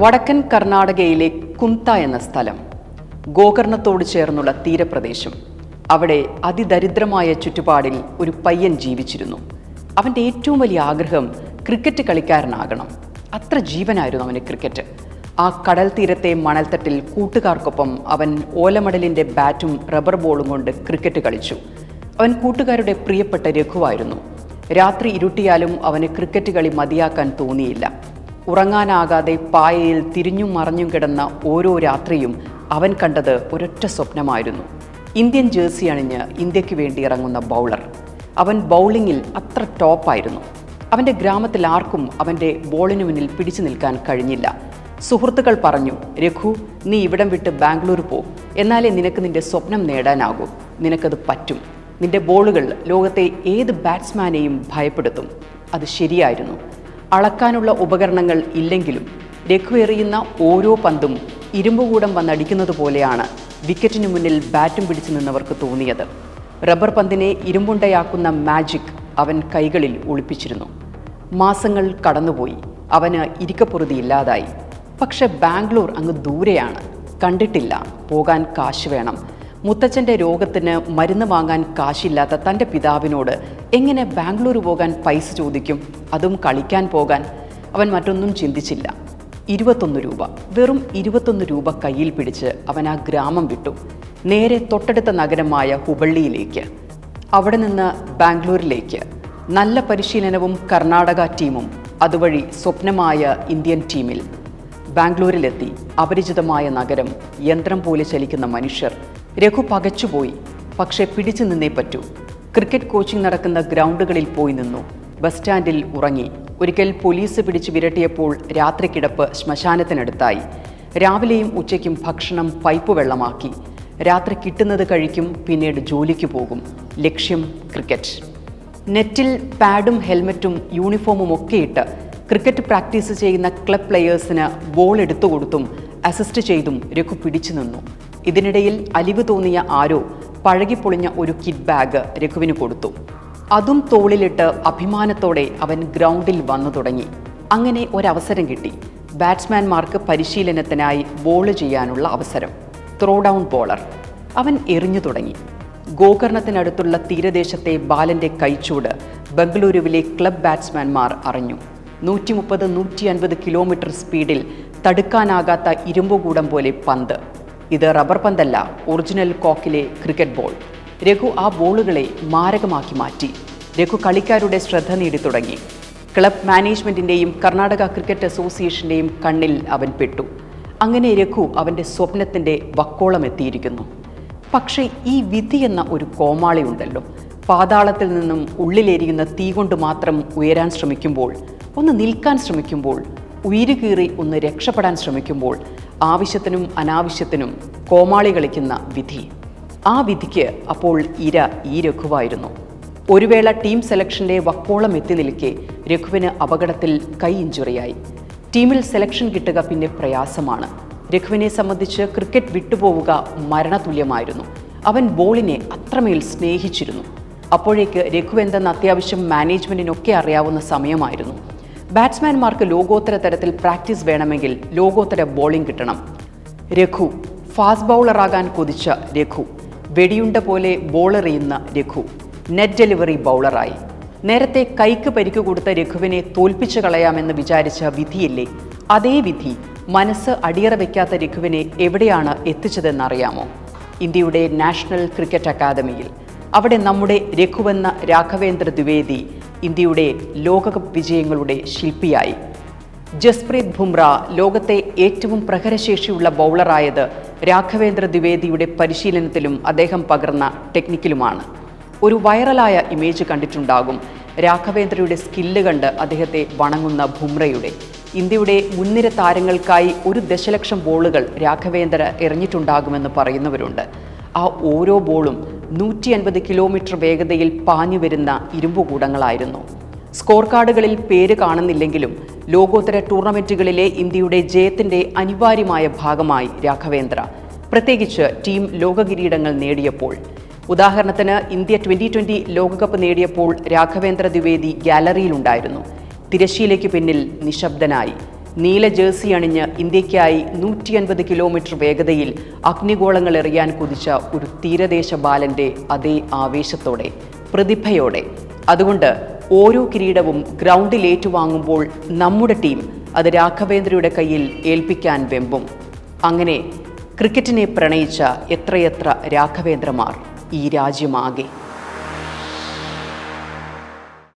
വടക്കൻ കർണാടകയിലെ കുന്ത എന്ന സ്ഥലം ഗോകർണത്തോട് ചേർന്നുള്ള തീരപ്രദേശം. അവിടെ അതിദരിദ്രമായ ചുറ്റുപാടിൽ ഒരു പയ്യൻ ജീവിച്ചിരുന്നു. അവന്റെ ഏറ്റവും വലിയ ആഗ്രഹം ക്രിക്കറ്റ് കളിക്കാരനാകണം. അത്ര ജീവനായിരുന്നു അവന് ക്രിക്കറ്റ്. ആ കടൽ തീരത്തെ മണൽത്തട്ടിൽ കൂട്ടുകാർക്കൊപ്പം അവൻ ഓലമടലിന്റെ ബാറ്റും റബ്ബർ ബോളും കൊണ്ട് ക്രിക്കറ്റ് കളിച്ചു. അവൻ കൂട്ടുകാരുടെ പ്രിയപ്പെട്ട രഘുവായിരുന്നു രാത്രി ഇരുട്ടിയാലും അവന് ക്രിക്കറ്റ് കളി മതിയാക്കാൻ തോന്നിയില്ല. ഉറങ്ങാനാകാതെ പായയിൽ തിരിഞ്ഞും മറിഞ്ഞും കിടന്ന ഓരോ രാത്രിയും അവൻ കണ്ടത് ഒരൊറ്റ സ്വപ്നമായിരുന്നു. ഇന്ത്യൻ ജേഴ്സി അണിഞ്ഞ് ഇന്ത്യയ്ക്ക് വേണ്ടി ഇറങ്ങുന്ന ബൗളർ. അവൻ ബൗളിങ്ങിൽ അത്ര ടോപ്പായിരുന്നു. അവന്റെ ഗ്രാമത്തിൽ ആർക്കും അവന്റെ ബോളിനു മുന്നിൽ പിടിച്ചു നിൽക്കാൻ കഴിഞ്ഞില്ല. സുഹൃത്തുക്കൾ പറഞ്ഞു രഘു നീ ഇവിടം വിട്ട് ബാംഗ്ലൂർ പോ. എന്നാലേ നിനക്ക് നിന്റെ സ്വപ്നം നേടാനാകൂ. നിനക്കത് പറ്റും. നിന്റെ ബോളുകൾ ലോകത്തെ ഏത് ബാറ്റ്സ്മാനെയും ഭയപ്പെടുത്തും. അത് ശരിയായിരുന്നു. അളക്കാനുള്ള ഉപകരണങ്ങൾ ഇല്ലെങ്കിലും രഘു ഓരോ പന്തും ഇരുമ്പുകൂടം വന്നടിക്കുന്നത് പോലെയാണ് വിക്കറ്റിനു മുന്നിൽ ബാറ്റും പിടിച്ചു നിന്നവർക്ക് തോന്നിയത്. റബ്ബർ പന്തിനെ ഇരുമ്പുണ്ടയാക്കുന്ന മാജിക് അവൻ കൈകളിൽ ഒളിപ്പിച്ചിരുന്നു. മാസങ്ങൾ കടന്നുപോയി. അവന് ഇരിക്കപ്പൊറുതി ഇല്ലാതായി പക്ഷെ ബാംഗ്ലൂർ അങ്ങ് ദൂരെയാണ്. കണ്ടിട്ടില്ല. പോകാൻ കാശ് വേണം. മുത്തച്ഛന്റെ രോഗത്തിന് മരുന്ന് വാങ്ങാൻ കാശില്ലാത്ത തന്റെ പിതാവിനോട് എങ്ങനെ ബാംഗ്ലൂർ പോകാൻ പൈസ ചോദിക്കും? അതും കളിക്കാൻ പോകാൻ. അവൻ മറ്റൊന്നും ചിന്തിച്ചില്ല. ഇരുപത്തൊന്ന് രൂപ. വെറും ഇരുപത്തൊന്ന് രൂപ കയ്യിൽ പിടിച്ച് അവൻ ആ ഗ്രാമം വിട്ടു. നേരെ തൊട്ടടുത്ത നഗരമായ ഹുബള്ളിയിലേക്ക്. അവിടെ നിന്ന് ബാംഗ്ലൂരിലേക്ക്. നല്ല പരിശീലനവും കർണാടക ടീമും അതുവഴി സ്വപ്നമായ ഇന്ത്യൻ ടീമിൽ. ബാംഗ്ലൂരിലെത്തി. അപരിചിതമായ നഗരം. യന്ത്രം പോലെ ചലിക്കുന്ന മനുഷ്യർ. രഘു പകച്ചുപോയി. പക്ഷേ പിടിച്ചു നിന്നേ പറ്റൂ. ക്രിക്കറ്റ് കോച്ചിംഗ് നടക്കുന്ന ഗ്രൗണ്ടുകളിൽ പോയി നിന്നു. ബസ് സ്റ്റാൻഡിൽ ഉറങ്ങി. ഒരിക്കൽ പോലീസ് പിടിച്ച് വിരട്ടിയപ്പോൾ രാത്രി കിടപ്പ് ശ്മശാനത്തിനടുത്തായി. രാവിലെയും ഉച്ചയ്ക്കും ഭക്ഷണം പൈപ്പ് വെള്ളമാക്കി. രാത്രി കിട്ടുന്നത് കഴിക്കും പിന്നീട് ജോലിക്ക് പോകും. ലക്ഷ്യം ക്രിക്കറ്റ്. നെറ്റിൽ പാഡും ഹെൽമറ്റും യൂണിഫോമും ഒക്കെ ഇട്ട് ക്രിക്കറ്റ് പ്രാക്ടീസ് ചെയ്യുന്ന ക്ലബ് പ്ലെയേഴ്സിന് ബോൾ എടുത്തു കൊടുത്തും അസിസ്റ്റ് ചെയ്തും രഘു പിടിച്ചു നിന്നു. ഇതിനിടയിൽ അലിവ് തോന്നിയ ആരോ പഴകിപ്പൊളിഞ്ഞ ഒരു കിറ്റ് ബാഗ് രഘുവിന് കൊടുത്തു. അതും തോളിലിട്ട് അഭിമാനത്തോടെ അവൻ ഗ്രൗണ്ടിൽ വന്നു തുടങ്ങി. അങ്ങനെ ഒരവസരം കിട്ടി. ബാറ്റ്സ്മാൻമാർക്ക് പരിശീലനത്തിനായി ബോൾ ചെയ്യാനുള്ള അവസരം. ത്രോ ഡൗൺ ബോളർ അവൻ എറിഞ്ഞു തുടങ്ങി. ഗോകർണത്തിനടുത്തുള്ള തീരദേശത്തെ ബാലന്റെ കൈച്ചൂട് ബംഗളൂരുവിലെ ക്ലബ് ബാറ്റ്സ്മാൻമാർ അറിഞ്ഞു. നൂറ്റി മുപ്പത് നൂറ്റി അൻപത് കിലോമീറ്റർ സ്പീഡിൽ തടുക്കാനാകാത്ത ഇരുമ്പുകൂടം പോലെ പന്ത്. ഇത് റബ്ബർ പന്തല്ല ഒറിജിനൽ കോക്കിലെ ക്രിക്കറ്റ് ബോൾ. രഘു ആ ബോളുകളെ മാരകമാക്കി മാറ്റി. രഘു കളിക്കാരുടെ ശ്രദ്ധ നേടി തുടങ്ങി. ക്ലബ് മാനേജ്മെന്റിന്റെയും കർണാടക ക്രിക്കറ്റ് അസോസിയേഷന്റെയും കണ്ണിൽ അവൻ പെട്ടു. അങ്ങനെ രഘു അവന്റെ സ്വപ്നത്തിന്റെ വക്കോളം എത്തിയിരിക്കുന്നു. പക്ഷേ ഈ വിധി എന്ന ഒരു കോമാളിയുണ്ടല്ലോ പാതാളത്തിൽ നിന്നും ഉള്ളിലേരിയുന്ന തീ കൊണ്ട് മാത്രം ഉയരാൻ ശ്രമിക്കുമ്പോൾ ഒന്ന് നിൽക്കാൻ ശ്രമിക്കുമ്പോൾ ഉയരുകീറി ഒന്ന് രക്ഷപ്പെടാൻ ശ്രമിക്കുമ്പോൾ ആവശ്യത്തിനും അനാവശ്യത്തിനും കോമാളി കളിക്കുന്ന വിധി. ആ വിധിക്ക് അപ്പോൾ ഇര ഈ രഘുവായിരുന്നു. ഒരു വേള ടീം സെലക്ഷന്റെ വക്കോളം എത്തി നിൽക്കെ രഘുവിന് അപകടത്തിൽ കൈ ഇഞ്ചുറിയായി. ടീമിൽ സെലക്ഷൻ കിട്ടുക പിന്നെ പ്രയാസമാണ്. രഘുവിനെ സംബന്ധിച്ച് ക്രിക്കറ്റ് വിട്ടുപോവുക മരണതുല്യമായിരുന്നു. അവൻ ബോളിനെ അത്രമേൽ സ്നേഹിച്ചിരുന്നു. അപ്പോഴേക്ക് രഘു എന്തെന്ന് അത്യാവശ്യം മാനേജ്മെന്റിനൊക്കെ അറിയാവുന്ന സമയമായിരുന്നു. ബാറ്റ്സ്മാൻമാർക്ക് ലോകോത്തര തരത്തിൽ പ്രാക്ടീസ് വേണമെങ്കിൽ ലോകോത്തര ബോളിംഗ് കിട്ടണം. രഘു ഫാസ്റ്റ് ബൗളറാകാൻ കൊതിച്ച രഘു. വെടിയുണ്ട പോലെ ബോളെറിയുന്ന രഘു. നെറ്റ് ഡെലിവറി ബൗളറായി നേരത്തെ കൈക്ക് പരിക്ക് കൊടുത്ത രഘുവിനെ തോൽപ്പിച്ചു കളയാമെന്ന് വിചാരിച്ച വിധിയില്ലേ? അതേ വിധി മനസ്സ് അടിയറ വയ്ക്കാത്ത രഘുവിനെ എവിടെയാണ് എത്തിച്ചതെന്നറിയാമോ? ഇന്ത്യയുടെ നാഷണൽ ക്രിക്കറ്റ് അക്കാദമിയിൽ അവിടെ നമ്മുടെ രഘുവെന്ന രാഘവേന്ദ്ര ദ്വിവേദി ഇന്ത്യയുടെ ലോകകപ്പ് വിജയങ്ങളുടെ ശില്പിയായി. ജസ്പ്രീത് ബുംറ ലോകത്തെ ഏറ്റവും പ്രഹരശേഷിയുള്ള ബൗളറായത് രാഘവേന്ദ്ര ദ്വിവേദിയുടെ പരിശീലനത്തിലും അദ്ദേഹം പകർന്ന ടെക്നിക്കിലുമാണ്. ഒരു വൈറലായ ഇമേജ് കണ്ടിട്ടുണ്ടാകും. രാഘവേന്ദ്രയുടെ സ്കില്ല് കണ്ട് അദ്ദേഹത്തെ വണങ്ങുന്ന ബുംറയുടെ. ഇന്ത്യയുടെ മുൻനിര താരങ്ങൾക്കായി ഒരു ദശലക്ഷം ബോളുകൾ രാഘവേന്ദ്ര എറിഞ്ഞിട്ടുണ്ടാകുമെന്ന് പറയുന്നവരുണ്ട്. ആ ഓരോ ബോളും നൂറ്റി അൻപത് കിലോമീറ്റർ വേഗതയിൽ പാഞ്ഞു വരുന്ന ഇരുമ്പുകൂടങ്ങളായിരുന്നു. സ്കോർ കാർഡുകളിൽ പേര് കാണുന്നില്ലെങ്കിലും ലോകോത്തര ടൂർണമെന്റുകളിലെ ഇന്ത്യയുടെ ജയത്തിന്റെ അനിവാര്യമായ ഭാഗമായി രാഘവേന്ദ്ര. പ്രത്യേകിച്ച് ടീം ലോകകിരീടങ്ങൾ നേടിയപ്പോൾ. ഉദാഹരണത്തിന് ഇന്ത്യ ട്വന്റി ട്വന്റി ലോകകപ്പ് നേടിയപ്പോൾ രാഘവേന്ദ്ര ദ്വിവേദി ഗാലറിയിലുണ്ടായിരുന്നു. തിരശ്ശീലയ്ക്ക് പിന്നിൽ നിശബ്ദനായി. നീല ജേഴ്സി അണിഞ്ഞ് ഇന്ത്യക്കായി നൂറ്റി അൻപത് കിലോമീറ്റർ വേഗതയിൽ അഗ്നിഗോളങ്ങൾ എറിയാൻ കുതിച്ച ഒരു തീരദേശ ബാലന്റെ അതേ ആവേശത്തോടെ പ്രതിഭയോടെ. അതുകൊണ്ട് ഓരോ കിരീടവും ഗ്രൗണ്ടിൽ ഏറ്റുവാങ്ങുമ്പോൾ നമ്മുടെ ടീം അത് രാഘവേന്ദ്രയുടെ കയ്യിൽ ഏൽപ്പിക്കാൻ വെമ്പും. അങ്ങനെ ക്രിക്കറ്റിനെ പ്രണയിച്ച എത്രയെത്ര രാഘവേന്ദ്രമാർ ഈ രാജ്യമാകെ.